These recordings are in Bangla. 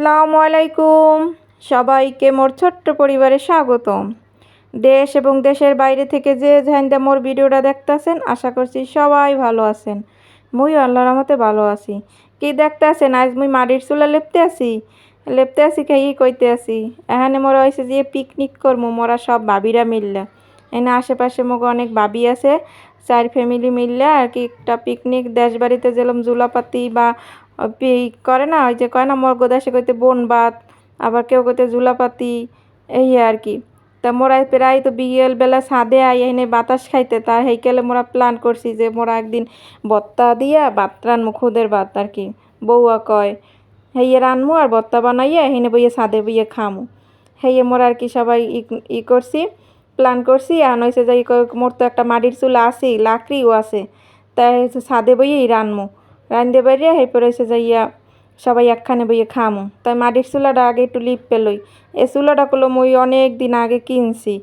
আসসালামু আলাইকুম। সবাইকে মোর ছোট্ট পরিবারে স্বাগতম। দেশ এবং দেশের বাইরে থেকে যে ঝাইন্দা মোর ভিডিওটা দেখতেছেন, আশা করছি সবাই ভালো আছেন। মুই আল্লাহর রহমতে ভালো আছি। কি দেখতে আছেন আজ মুই মাটির চুলা লেপতে আছি। লেপতে আছি, খাই কইতে আছি। এখানে মোরা হয়েছে যে পিকনিক করব মোরা সব ভাবিরা মিললা। এনে আশেপাশে মোক অনেক ভাবি আছে, চার ফ্যামিলি মিললে, আর কি একটা পিকনিক দেশ বাড়িতে জুলাপাতি বা করে না, ওই যে কয় না, মর্গ দেশে কইতে বন ভাত আবার কেউ কইতে জুলাপাতি এই আর কি। তা মোরা প্রায় তো বিকেল বেলা ছাদে আই এনে বাতাস খাইতে তার হেইকেলে মোরা প্ল্যান করছি যে মোরা একদিন বত্তা দিয়া ভাত রানমু খুদের ভাত আর কি। বউয়া কয় হেয়ে রানমু আর বত্তা বানাইয়া হেনে বইয়ে ছাদে বইয়ে খামু। হেয়ে মোরা আর কি সবাই ই- করছি প্ল্যান করছি, আর হয়েছে যে ই কয় মোর তো একটা মাটির চুলা আছেই লাকড়িও আছে তাই ছাদে বইয়েই রানমু। রান্ধতে বাইরে এরপর হয়েছে যাইয়া সবাই একখানে বইয়ে খামু। তাই মাটির চুলাটা আগে একটু লিপ পেলই এই চুলাটা করল মুই অনেক দিন আগে কিনছি।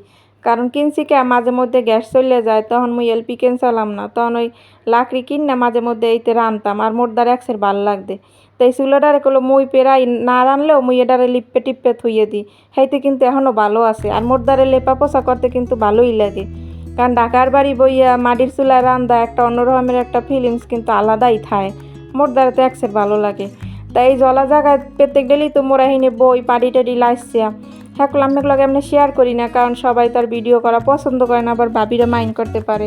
কারণ কিনছি কে, মাঝে মধ্যে গ্যাস চলে যায়, তখন মুই এলপি কিনছিলাম না। তখন ওই লাকড়ি কিন মাঝে মধ্যে এইতে রানতাম, আর মোর দ্বারা একসের ভালো লাগবে তো এই চুলাটারে করল মুই পেরাই না রানলেও মুই এটারে লিপে টিপে থুইয়ে দিই। সেইতে কিন্তু এখনও ভালো আছে, আর মোর দ্বারে লেপা পোছা করতে কিন্তু ভালোই লাগে। কারণ ঢাকার বাড়ি বইয়া মাটির চুলায় রান্দা একটা অন্যরকমের একটা ফিলিংস কিন্তু আলাদাই থায়। মোর দ্বারা তো একসের ভালো লাগে। তাই এই জলা জায়গায় প্রত্যেক গেলেই তো মোরা হিনে বই, পাড়ি টাড়ি লাইসছে হ্যাঁ আমি লগে এমনি শেয়ার করি না, কারণ সবাই তার ভিডিও করা পছন্দ করে না, আবার ভাবিরা মাইন্ড করতে পারে।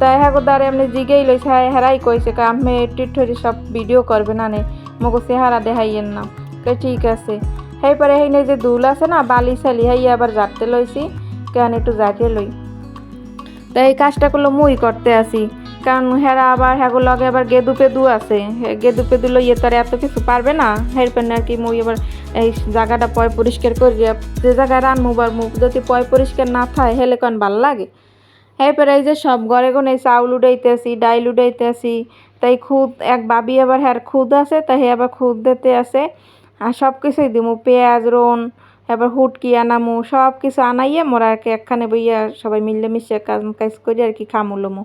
তাই হ্যাঁ দ্বারে এমনি জিগেই লইছে হ্যাঁ হেরাই কইছে, কা আমি টিঠরি সব ভিডিও করবে না নে, মগো চেহারা দেখাইয়েন না। কে ঠিক আছে। সেই পরে সেই যে দুল আছে না বালি সালি হাই আবার জারতে লইছি, কেন একটু জারিয়ে লই। তাই এই কাজটা করল মুই করতে আসি কারণ হেরা আবার হ্যাগো লগে আবার গেদু পেদু আছে। গেদু পেদু লইয়ে তার এত কিছু পারবে না। হেরপেন আর কি মুই এবার এই জায়গাটা পয় পরিষ্কার করি। যে জায়গায় রানমু বার মুখ যদি পয় পরিষ্কার না থাকে হেলে কন ভালো লাগে? এরপরে এই যে সব ঘরে এই চাউল উঠাইতেছি ডাইল উঠাইতেছি তাই খুদ, এক বাবি আবার হ্যার খুদ আছে, তাই আবার খুদ দিতে আছে। আর সব কিছুই দিমু, পেঁয়াজ, রোন এবার হুটকি আনামু সব কিছু আনাইয়ে মোরা আর কি একখানে বইয়া সবাই মিলে মিশে কাজ কাজ করি আর কি খামু খামুলমু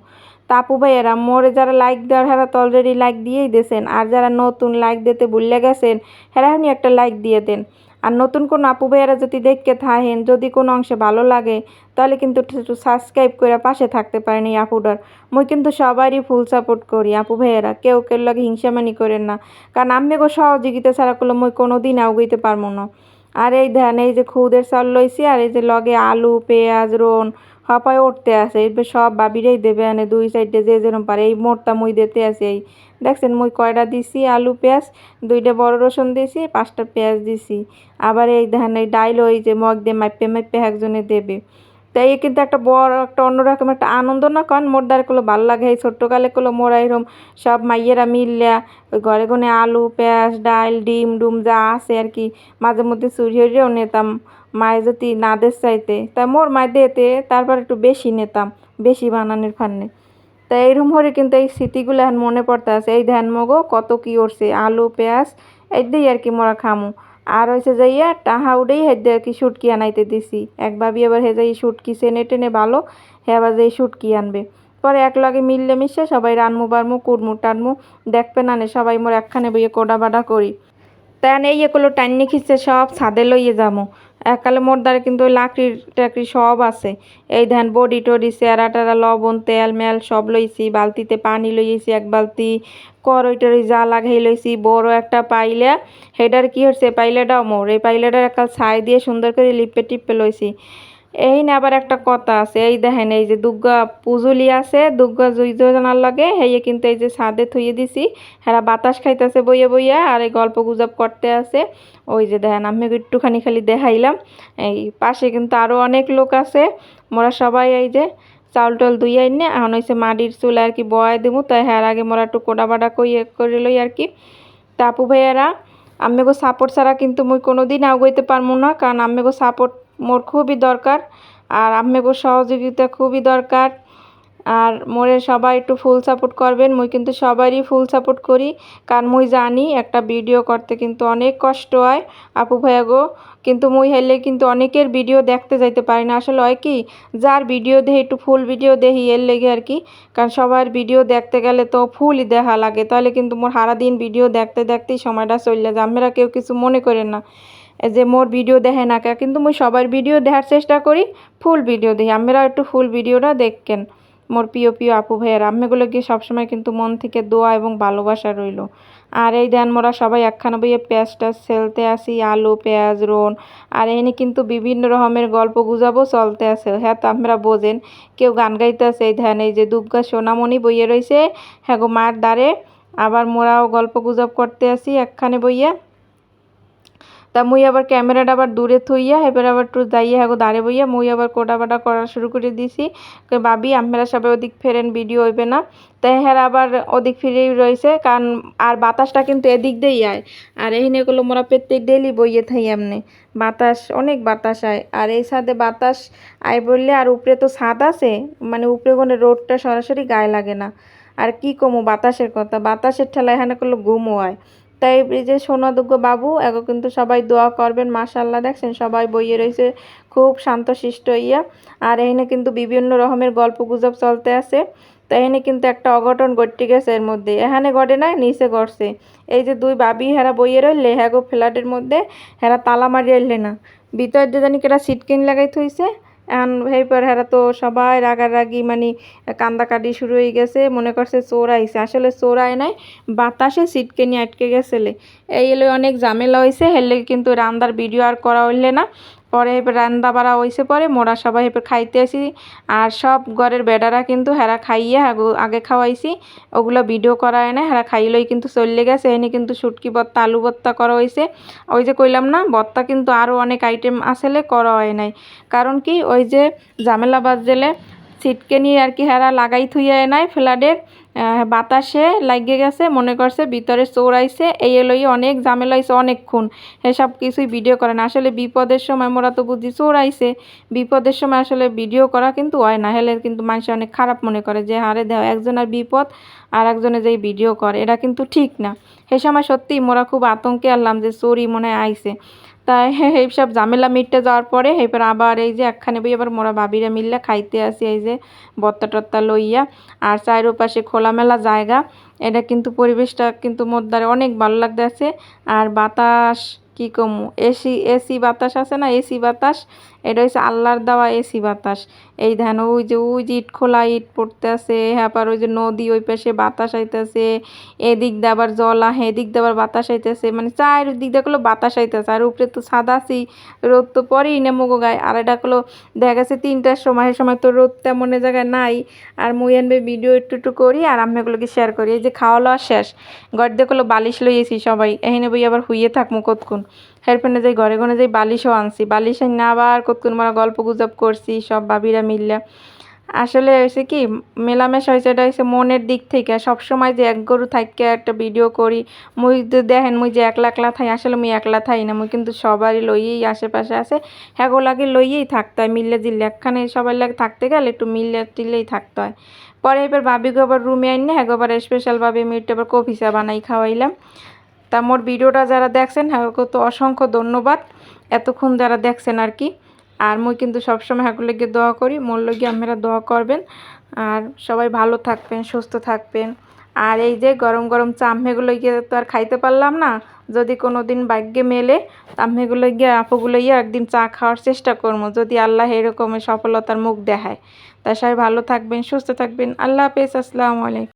তাপু ভাইয়েরা, মোরে যারা লাইক দেওয়ার, হেরা তো অলরেডি লাইক দিয়েই দিয়েছেন আর যারা নতুন লাইক দিতে ভুলে গেছেন, হেরা এখনই একটা লাইক দিয়ে দেন। আর নতুন কোনো আপু ভাইয়েরা যদি দেখতে থাকেন যদি কোনো অংশে ভালো লাগে, তাহলে কিন্তু একটু সাবস্ক্রাইব করে পাশে থাকতে পারেন এই আপুটার। মুই কিন্তু সবারই ফুল সাপোর্ট করি আপু ভাইয়েরা, কেউ কেউ লাগে হিংসামানি করেন না। কারণ আমি সহযোগিতা ছাড়া করলে মুই কোনো দিন আউগাইতে পারব না। আর এই ধ্যান এই যে খুদের চাল লইছি আর এই যে লগে আলু, পেঁয়াজ, রোন হপায় উঠতে আছে। এবার সব বাবিরেই দেবে আনে দুই সাইডে যে যেরকম পারে। এই মোটটা মুই দিতে আছে। এই দেখছেন, মুই কয়টা দিছি? আলু, পেঁয়াজ দুইটা বড় রসুন দিছি, পাঁচটা পেঁয়াজ দিছি। আবার এই ধান এই ডাইল ওই যে মগ দিয়ে মাইপে মাইপে একজনে দেবে। তাই কিন্তু একটা বড় একটা অন্যরকম একটা আনন্দ না? কারণ মোর দ্বারা করল ভালো লাগে, এই ছোট্টকালে করল মোরা এরকম সব মাইয়েরা মিললা ওই ঘরে ঘরে আলু, পেঁয়াজ ডাইল ডিম, ডুম যা আছে আর কি, মাঝে মধ্যে চুরি হইলেও নিতাম মায়ে যদি না দেশ চাইতে। তাই মোর মায় দিতে, তারপর একটু বেশি নিতাম, বেশি বানানোর ফান্নে। তাই এইরকম করে কিন্তু এই স্মৃতিগুলো এখন মনে পড়তে আছে এই ধ্যান মগো কত কি করছে আলু, পেঁয়াজ, এই দিয়ে আর কি মোরা খামু। আর হয়েছে যাইয়া টাহা উডেই হেদে কি সুটকি আনাইতে দিছি। এক ভাবি আবার হে যাই সুটকি চেনে টেনে ভালো হে আবার যাই সুটকি আনবে। পরে এক লগে মিললে মিশে সবাই রানমু বারমু, কুড়মু টানমু, দেখবে না সবাই মোর একখানে বইয়ে কোডা বাডা করি। তাই এই এগুলো টাইন খিচে সব ছাদে লইয়ে যাব মোর দ্বারা কিন্তু ওই লাকড়ি টাকড়ি সব আছে। এই ধান বডি টডি চেয়ারা টেরা, লবণ, তেল মেল সব লইছি, বালতিতে পানি লইয়েছি এক বালতি, করই টরি যা লাগাই লইছি, বড় একটা পাইলা হেডার কি হচ্ছে পাইলাটাও মোর এই পাইলাটার একাল ছাই দিয়ে সুন্দর করে লিপে টিপে লইছি। এই না আবার একটা কথা আছে, এই দেখেন এই যে দুর্গা পুজুলি আছে, দুর্গা জুই যোজনার লগে হেয়ে কিন্তু এই যে ছাদে থুয়ে দিছি। হেরা বাতাস খাইতেছে বইয়ে বইয়া আর এই গল্প গুজব করতে আছে। ওই যে দেখেন আমি একটুখানি খালি দেখাইলাম। এই পাশে কিন্তু আরও অনেক লোক আছে। মোরা সবাই এই যে চাউল টাউল দুই আইনে এখন হয়েছে মাটির চুল আর কি বয় দেবো তাই হ্যাঁ আগে মোরা একটু কোডা বাডা করে লই আর কি। তাপু ভাইয়ারা আমিগো সাপোর্ট ছাড়া কিন্তু মুই কোনো দিন আগাইতে পারব না। কারণ আমিগো সাপোর্ট মোর খুবই দরকার। আর আমিগো সহযোগিতা খুবই দরকার। আর মোরে সবাই একটু ফুল সাপোর্ট করবেন। মুই কিন্তু সবারই ফুল সাপোর্ট করি। কারণ মুই জানি একটা ভিডিও করতে কিন্তু অনেক কষ্ট হয়। আপু ভাইয়া গো, কিন্তু মুই হেলে কিন্তু অনেকের ভিডিও দেখতে যাইতে পারি না। আসলে হয় কি, যার ভিডিও দেখি একটু ফুল ভিডিও দেখি এর লেগে আর কি। কারণ সবার ভিডিও দেখতে গেলে তো ফুলই দেখা লাগে। তাহলে কিন্তু মোর সারাদিন ভিডিও দেখতে দেখতেই সময়টা চললে যায়। আমরা কেউ কিছু মনে করেন না। যে মোর ভিডিও দেখে না কে, কিন্তু মুই সবার ভিডিও দেখার চেষ্টা করি, ফুল ভিডিও দেখি। আমরা একটু ফুল ভিডিওটা দেখকেন, মোর প্রিয় প্রিয় আপু ভাইয়ের। আম্মেগুলো গিয়ে সবসময় কিন্তু মন থেকে দোয়া এবং ভালোবাসা রইল। আর এই দেন মোরা সবাই একখানা বইয়ে পেঁয়াজটা সেলতে আসি, আলু, পেঁয়াজ, রোন, আর এনে কিন্তু বিভিন্ন রকমের গল্প গুজাবো চলতে আছে। হ্যাঁ তো আমরা বোঝেন, কেউ গান গাইতে আছে এই ধ্যান, এই যে দুবগা সোনামণি বইয়ে রয়েছে হ্যাঁ গো মার দ্বারে। আবার মোরাও গল্প গুজব করতে আসি একখানে বইয়া। তা মুই আবার ক্যামেরাটা আবার দূরে থইয়া, এবার আবার একটু যাইয়া হাগো দাঁড়ে বইয়া মুই আবার কোটা বাটা করা শুরু করে দিছি। ভাবি আমরা সবাই ওদিক ফেরেন, ভিডিও হইবে না। তাই হ্যাঁ আবার ওদিক ফিরেই রয়েছে কারণ আর বাতাসটা কিন্তু এদিক দিয়েই আয়। আর এই এগুলো মোরা প্রত্যেক ডেলি বইয়ে থাই এমনি। বাতাস, অনেক বাতাস আয়। আর এই সাথে বাতাস আয় বললে, আর উপরে তো ছাদ আছে মানে উপরে কোনো রোডটা সরাসরি গায়ে লাগে না। আর কি কমো বাতাসের কথা? বাতাসের ঠেলা এখানে করলে ঘুমও হয় তাই এই যে সোনাদুগ্গ বাবু, এগো কিন্তু সবাই দোয়া করবেন মাশাল্লাহ দেখছেন সবাই বইয়ে রয়েছে খুব শান্তশিষ্ট ইয়া। আর এখানে কিন্তু বিভিন্ন রকমের গল্প গুজব চলতে আছে, তো এখানে কিন্তু একটা অঘটন ঘটতে গেছে এর মধ্যে। এখানে ঘটে নাই, নিচে ঘটছে। এই যে দুই বাবি হেরা বইয়ে রইলে হ্যাগো ফ্ল্যাটের মধ্যে হেরা তালা মারিয়ে না ভিতর জানি কেটা সিটকিন লাগাই থইছে এখন হেইপর হেরা তো সবাই রাগারাগি মানে কান্দাকাটি শুরু হয়ে গেছে। মনে করছে চোর আইসে আসলে চোর আয় নাই, বাতাসে সিটকে নিয়ে আটকে গেছিলে এই এলে অনেক ঝামেলা হয়েছে হেলে কিন্তু রান্দার ভিডিও আর করা হইলে না। পরে রান্না বাড়া হয়েছে পরে, মোড়া সবাই এবার খাইতে আসি। আর সব ঘরের বেডারা কিন্তু হেরা খাইয়ে আগে খাওয়াইছি। ওগুলো ভিডিও করা হয় না হেরা খাইলেই কিন্তু চললে গেছে। এনে কিন্তু শুটকি বত্তা, আলু বত্তা করা হয়েছে ওই যে কইলাম না, বত্তা কিন্তু আরও অনেক আইটেম আসলে করা হয় নাই। কারণ কি, ওই যে ঝামেলা বাজলে নিয়ে আর কি হেরা লাগাই থুইয়া নাই ফ্ল্যাটের বাতাসে লাগিয়ে গেছে, মনে করছে ভিতরে চোর আইছে, এই এলোই অনেক ঝামেলা হয়েছে অনেকক্ষণ। এসব কিছুই ভিডিও করে না। আসলে বিপদের সময় মোরা তো বুঝি চোর আইছে, বিপদের সময় আসলে ভিডিও করা কিন্তু হয় না। হেলে কিন্তু মানুষ অনেক খারাপ মনে করে যে হারে দেওয়া একজনের বিপদ আর একজনে যেই ভিডিও করে, এটা কিন্তু ঠিক না। সে সময় সত্যিই মোরা খুব আতঙ্কে আনলাম যে, চোরই মনে আইছে। তাই এই সব ঝামেলা মিটটে যাওয়ার পরে এবার আবার এই যে একখানে বই আবার মোরা ভাবিরা মিললে খাইতে আসি, এই যে বত্তা টত্তা লইয়া। আর চারোপাশে খোলামেলা জায়গা, এটা কিন্তু পরিবেশটা কিন্তু মোদ্দারে অনেক ভালো লাগতে আছে আর বাতাস, কি কমু? এসি এসি বাতাস আছে না? এসি বাতাস এটা হচ্ছে আল্লাহর দেওয়া এসি বাতাস। এই ধ্যান, ওই যে ওই যে ইট খোলা, ইট পড়তে আছে হ্যাঁ ওই যে নদী ওই পাশে বাতাস আইতেছে, এদিক দিয়ে আবার জল আহে, এদিক দিয়ে আবার বাতাস আইতেছে মানে চারিদিক দিয়ে গুলো বাতাস আইতেছে, আর উপরে তো সাদা আছি, রোদ তো পরেই না মুগো গায়ে, আর এটা গুলো দেখা গেছে তিনটার সময় সময় তো রোদ তেমন জায়গায় নাই, আর মুই আনবে ভিডিও একটু একটু করি, আর আমি এগুলোকে শেয়ার করি, এই যে খাওয়া লওয়া শেষ, ঘর দেখল বালিশ লইয়েছি সবাই, এখানে বই আবার হুইয়ে থাকব কতক্ষণ। হেরফেনে যাই, ঘরে ঘরে যাই, বালিশও আনছি। বালিশ না আবার কতক্ষণ মারা গল্প গুজব করছি, সব বাবিরা মিললে। আসলে হয়েছে কি, মেলামেশা হয়েছে, এটা হয়েছে মনের দিক থেকে। সবসময় যে এক গরু থাককে একটা ভিডিও করি, মুই দেখেন, মুই যে একলা একলা থাই, আসলে মুই একলা থাই না, মুই কিন্তু সবারই লইয়েই আশেপাশে আছে। লাগে লইয়েই থাকতে হয়, মিললে জিল্লে। একখানে সবাই লাগে থাকতে গেলে একটু মিললে টিললেই থাকতে হয়। পরে এবার বাবিকে আবার রুমে আইনে হ্যাঁ আবার স্পেশালভাবে একটু আবার কফি চা বানাই খাওয়াইলাম। তা মোর ভিডিওটা যারা দেখছেন হ্যাঁ তো অসংখ্য ধন্যবাদ। এতক্ষণ যারা দেখছেন আর কি। আর মুই কিন্তু সবসময় গিয়ে দোয়া করি, মোর লগে আপনারা দোয়া করবেন। আর সবাই ভালো থাকবেন, সুস্থ থাকবেন। আর এই যে গরম গরম চাম্মেগুলো গিয়ে তো আর খাইতে পারলাম না, যদি কোনো দিন ভাগ্যে মেলে চাম্মেগুলো গিয়ে আপুগুলো গিয়ে একদিন চা খাওয়ার চেষ্টা করব যদি আল্লাহ এরকমের সফলতার মুখ দেখায়। তা সবাই ভালো থাকবেন, সুস্থ থাকবেন। আল্লাহ হাফেজ, আসসালামু আলাইকুম।